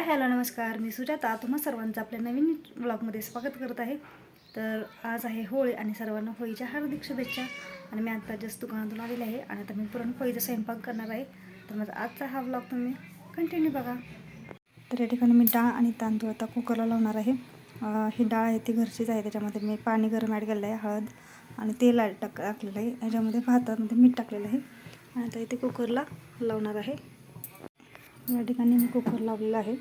Hi hello नमस्कार. मी सुजाता. तुम्हा सर्वांचं आपल्या नवीन ब्लॉगमध्ये स्वागत करत आहे. तर आज आहे होळी आणि सर्वांना होळीच्या हार्दिक शुभेच्छा. आणि मी आता जस्ट दुकानातून आलेली आहे आणि आता मी पुरणपोळीचा स्वयंपाक करणार आहे. तर माझा आजचा हा ब्लॉग तुम्ही कंटिन्यू बघा. तर या ठिकाणी मी डाळ आणि तांदूळ आता कुकरला लावणार आहे. ही डाळ आहे ती घरचीच आहे. त्याच्यामध्ये मी पाणी गरम ॲड केलेलं आहे हळद आणि तेल टाक टाकलेलं आहे. ह्याच्यामध्ये भातामध्ये मीठ टाकलेलं आहे. आणि आता इथे कुकरला लावणार आहे. या ठिकाणी मी कुकर लावलेला आहे.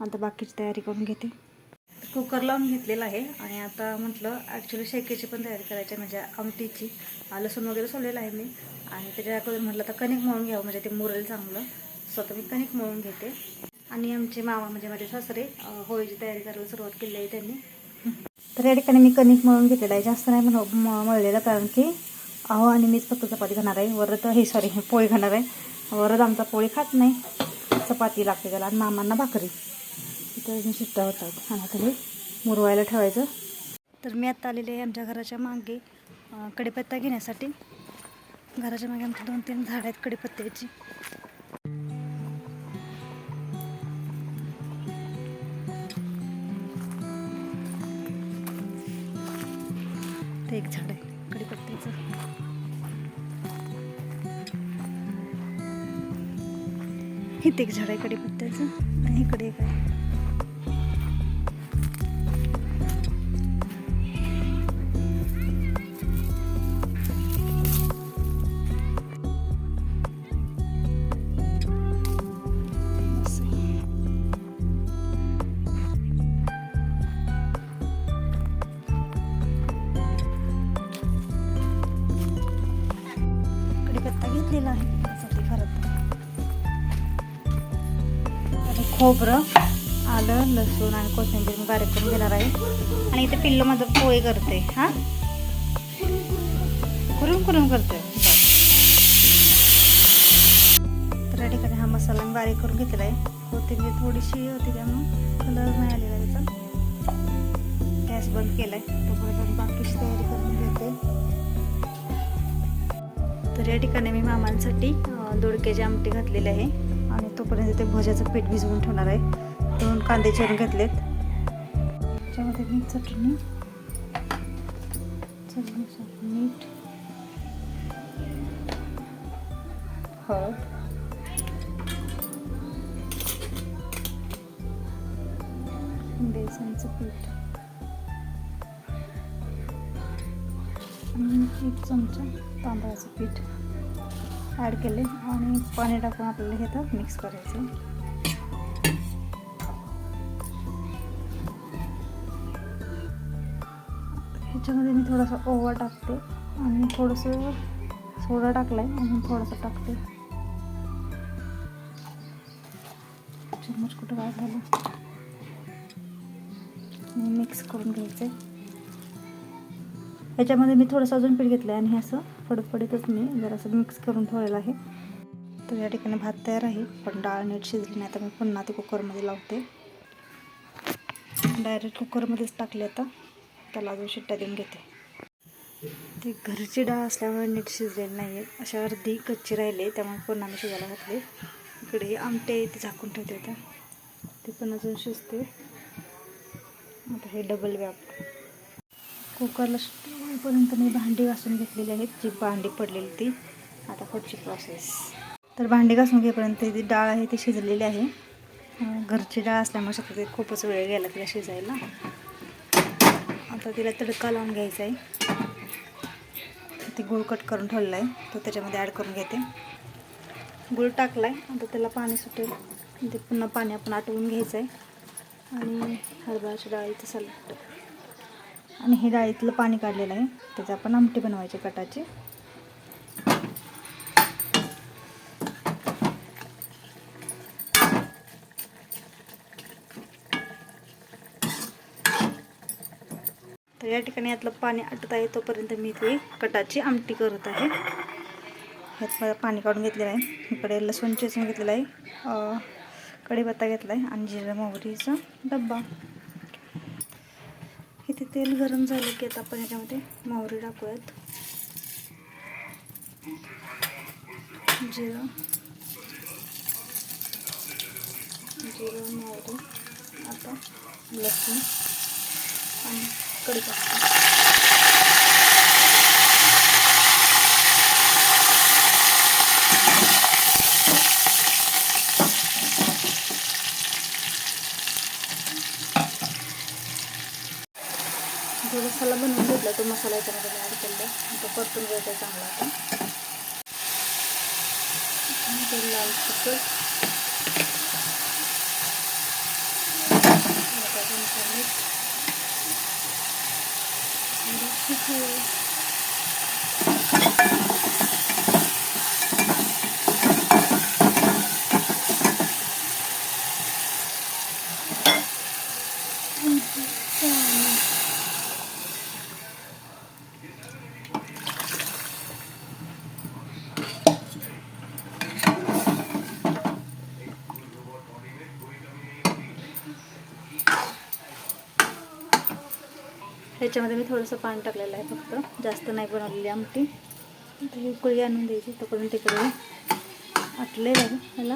आता बाकीची तयारी करून घेते. कुकर लावून घेतलेला आहे आणि आता म्हटलं ॲक्च्युली शेकेची पण तयारी करायची आहे म्हणजे आमटीची. लसूण वगैरे सोडलेलं आहे मी. आणि त्याच्या अगोदर म्हटलं आता कणिक मळून घ्यावं म्हणजे ते मुरेल चांगलं. स्वतः मी कणिक मळून घेते. आणि आमचे मामा म्हणजे माझे सासरे होळीची तयारी करायला सुरुवात केली आहे त्यांनी. तर या ठिकाणी मी कणिक मळून घेतलेलं आहे. जास्त नाही म्हण म- मळलेलं कारण की अहो आणि मीच फक्त चपाती खाणार आहे. वरत हे सॉरी पोळी खाणार आहे. वरद आमचा पोळी खात नाही. चपाती लागते त्याला आणि मामांना भाकरी. तर अजून शिट्ट्या होतात. आणि आता हे मुरवायला ठेवायचं. तर मी आत्ता आलेले आहे आमच्या घराच्या मागे अं, कढीपत्ता घेण्यासाठी. घराच्या मागे आमच्या दोन तीन झाडं आहेत कढीपत्त्याची. ते एक झाड आहे कढीपत्त्याचं. इथे एक झाड आहे कढीपत्त्याचं आणि इकडे एक आहे. खोबरं आलं लसूण आणि कोथिंबीर मी बारीक करून घेणार आहे. आणि इथे पिल्लं माझं पोहे करते हां? करून करून करते तर या ठिकाणी हा मसाला मी बारीक करून घेतलेला आहे कोथिंबीर थोडीशी होती त्यामुळे कलर नाही आलेला त्याचा. गॅस बंद केला आहे तोपर्यंत बाकीची तयारी करून घेते. तर या ठिकाणी मी मामांसाठी अं, दोडक्याची आमटी घातलेली आहे. आणि तोपर्यंत ते भज्याचं पीठ भिजवून ठेवणार आहे. दोन कांदे चिरून घेतलेत. त्याच्यामध्ये मी चटणी. चटणीसाठी मीठ. हळद. बेसनचं पीठ. आणि एक चमचा तांदळाचं पीठ. ॲड केले आणि पाणी टाकून आपल्याला हे तर मिक्स करायचं. ह्याच्यामध्ये मी थोडासा ओवा टाकते आणि थोडंसं सोडा टाकला आहे थोडंसं टाकते. चम्मच कुठं काय झालं? मिक्स करून घ्यायचं आहे ह्याच्यामध्ये मी थोडंसं अजून पीठ घेतलं आहे आणि हे असं फडफडीतच मी जरासं मिक्स करून ठेवलेलं आहे. तर या ठिकाणी भात तयार आहे. पण डाळ नीट शिजली नाही तर मी पुन्हा ते कुकरमध्ये लावते. डायरेक्ट कुकरमध्येच टाकले आता. त्याला अजून शिट्ट्या देऊन घेते. ती घरची डाळ असल्यामुळे नीट शिजलेली नाही आहे अशा अर्धी कच्ची राहिली त्यामुळे पुन्हा मी शिजायला घातले. इकडे आमटे ते झाकून ठेवते आता. ते पण अजून शिजते. आता हे डबल व्याप कुकरला होईपर्यंत मी भांडी घासून घेतलेली आहेत. जी भांडी पडलेली ती. आता पुढची प्रोसेस तर भांडी घासून घेपर्यंत ती डाळ आहे ती शिजलेली आहे. घरची डाळ असल्यामुळे शकतो ते खूपच वेळ गेला तिला शिजायला. आता तिला तडका लावून घ्यायचा आहे. ती गुळ कट करून ठेवलेला आहे. तो त्याच्यामध्ये ॲड करून घेते. गुळ टाकला आहे आता त्याला पाणी सुटेल. ते पुन्हा पाणी आपण आटवून घ्यायचं आहे. आणि हरभऱ्याची डाळ इथं सलाड आणि हे डाळीतलं पाणी काढलेलं आहे. त्याचं आपण आमटी बनवायची कटाची. तर या ठिकाणी यातलं पाणी आटत आहे तोपर्यंत मी ते कटाची आमटी करत आहे. ह्यात मला पाणी काढून घेतलेलं आहे. इकडे लसूण चेचून घेतलेलं आहे. कढीपत्ता घेतला आहे आणि जिरं मोहरीचा डब्बा. तेल गरम झालं की आता आपण याच्यामध्ये मोहरी टाकूयात. जिरं. जिरं मोहरी आता लसूण आणि कडीपत्ता. मसाला बनवून घेतला तो मसाला याच्यामध्ये ॲड केला. तो परतून घ्यायचा चांगला आता आणि ते लाल तिखट. आता चमचा मीठ थोडीशी ह्याच्यामध्ये मी थोडंसं पाणी टाकलेलं आहे फक्त. जास्त नाही बनवलेली आमटी. आता ही कुळी आणून द्यायची तोपर्यंत तिकडे आटलेलं आहे ह्याला.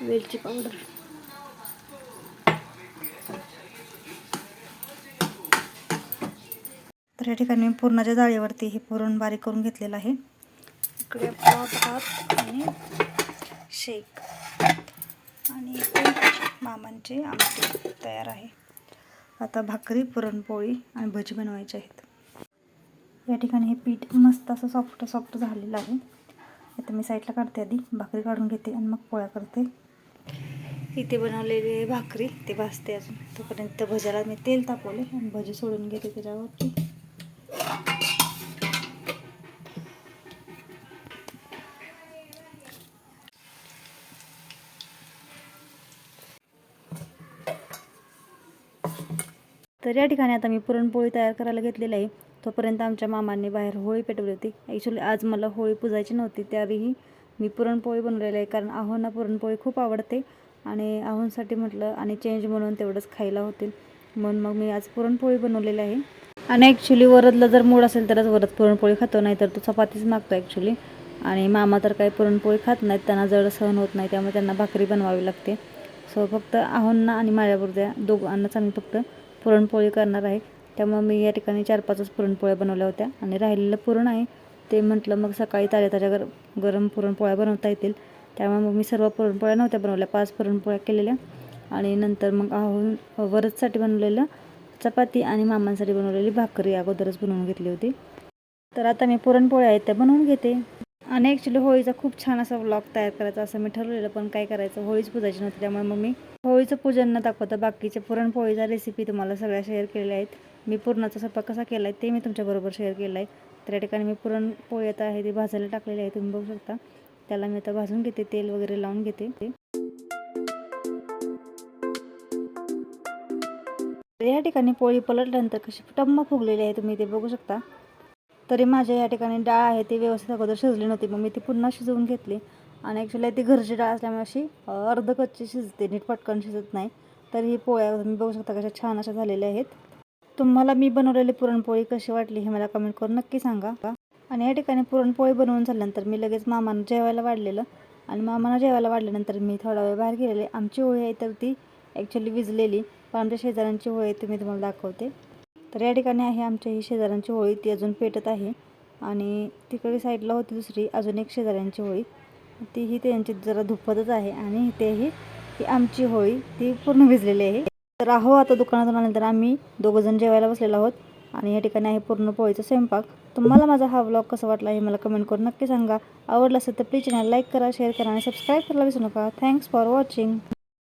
वेलची पावडर तर या ठिकाणी मी पुरणाच्या जाळीवरती हे पुरण बारीक करून घेतलेलं आहे. इकडे आपला भात आणि शेक. आणि मामांचे मामांची आमटी तयार आहे. आता भाकरी पुरणपोळी आणि भजी बनवायचे आहेत. या ठिकाणी हे पीठ मस्त असं सॉफ्ट सॉफ्ट झालेलं आहे. आता मी साईडला काढते आधी. भाकरी काढून घेते आणि मग पोळ्या करते. इथे बनवलेली भाकरी. ते भाजते अजून. तोपर्यंत भज्याला मी तेल तापवले आणि भजी सोडून घेते त्याच्यावरती. तर या ठिकाणी आता मी पुरणपोळी तयार करायला घेतलेली आहे. तोपर्यंत आमच्या मामांनी बाहेर होळी पेटवली होती. ॲक्च्युली आज मला होळी पुजायची नव्हती त्यावेळी मी पुरणपोळी बनवलेली आहे. कारण आहोंना पुरणपोळी खूप आवडते आणि आहोंसाठी म्हटलं आणि चेंज म्हणून तेवढंच खायला होतील. म्हणून मग मी आज पुरणपोळी बनवलेली आहे. आणि ॲक्च्युली वरदला जर मूड असेल तरच वरद पुरणपोळी खातो नाही तर तो चपातीच मागतो ॲक्च्युली आणि मामा तर काही पुरणपोळी खात नाहीत त्यांना जड सहन होत नाही त्यामुळे त्यांना भाकरी बनवावी लागते. सो फक्त आहोंना आणि माझ्याबरोबर दोघांनाच आम्ही फक्त पुरणपोळी करणार आहे. त्यामुळे मी या ठिकाणी चार पाचच पुरणपोळ्या बनवल्या होत्या. आणि राहिलेलं पुरण आहे ते म्हटलं मग सकाळी ताज्या ताज्या गर गरम पुरणपोळ्या बनवता येतील. त्यामुळे मग मी सर्व पुरणपोळ्या नव्हत्या बनवल्या पाच पुरणपोळ्या केलेल्या. आणि नंतर मग आहून वरचसाठी बनवलेलं चपाती आणि मामांसाठी बनवलेली भाकरी अगोदरच बनवून घेतली होती. तर आता मी पुरणपोळ्या आहेत त्या बनवून घेते. आणि ॲक्च्युली होळीचा खूप छान असा व्लॉग तयार करायचा असं मी ठरवलेलं पण काय करायचं? होळीच पूजायची नव्हती त्यामुळे मग मी होळीचं पूजन न दाखवता बाकीच्या पुरणपोळीचा रेसिपी तुम्हाला सगळ्या शेअर केलेल्या आहेत. मी पुरणाचा स्वयंपाक कसा केला आहे ते मी तुमच्याबरोबर शेअर केलं आहे. तर या ठिकाणी मी पुरणपोळी आता आहे ती भाजायला टाकलेली आहे तुम्ही बघू शकता. त्याला मी आता भाजून घेते तेल वगैरे लावून घेते. या ठिकाणी पोळी पलटल्यानंतर कशी टम्म फुगलेली आहे तुम्ही ते बघू शकता. तरी माझ्या या ठिकाणी डाळ आहे ती व्यवस्थित अगोदर शिजली नव्हती. मग मी ती पुन्हा शिजवून घेतली. आणि ॲक्च्युली ती घरची डाळ असल्यामुळे अशी अर्ध कच्ची शिजते नीट पटकन शिजत नाही. तर ही पोळ्या तुम्ही बघू शकता कशा छान अशा झालेल्या आहेत. तुम्हाला मी बनवलेली पुरणपोळी कशी वाटली हे मला कमेंट करून नक्की सांगा. आणि या ठिकाणी पुरणपोळी बनवून झाल्यानंतर मी लगेच मामानं जेवायला वाढलेलं. आणि मामानं जेवायला वाढल्यानंतर मी थोडा वेळ बाहेर गेलेले. आमची होळी आहे तर ती ॲक्च्युली विजलेली. पण आमच्या शेजाऱ्यांची होळी आहे ती मी तुम्हाला दाखवते. तर या ठिकाणी आहे आमच्या ही शेजाऱ्यांची होळी ती अजून पेटत आहे. आणि तिकडे साईडला होती दुसरी अजून एक शेजाऱ्यांची होळी तीही त्यांची जरा धुपतच आहे. आणि तेही ती आमची होळी ती पूर्ण भिजलेली आहे. तर आहो आता दुकानातून आल्यानंतर आम्ही दोघंजण जेवायला बसलेलो आहोत. आणि या ठिकाणी आहे पूर्ण पोळीचा स्वयंपाक. तुम्हाला माझा हा व्लॉग कसा वाटला हे मला कमेंट करून नक्की सांगा. आवडला असेल तर प्लीज चॅनल लाईक करा शेअर करा आणि सबस्क्राईब करायला विसरू नका. Thanks for watching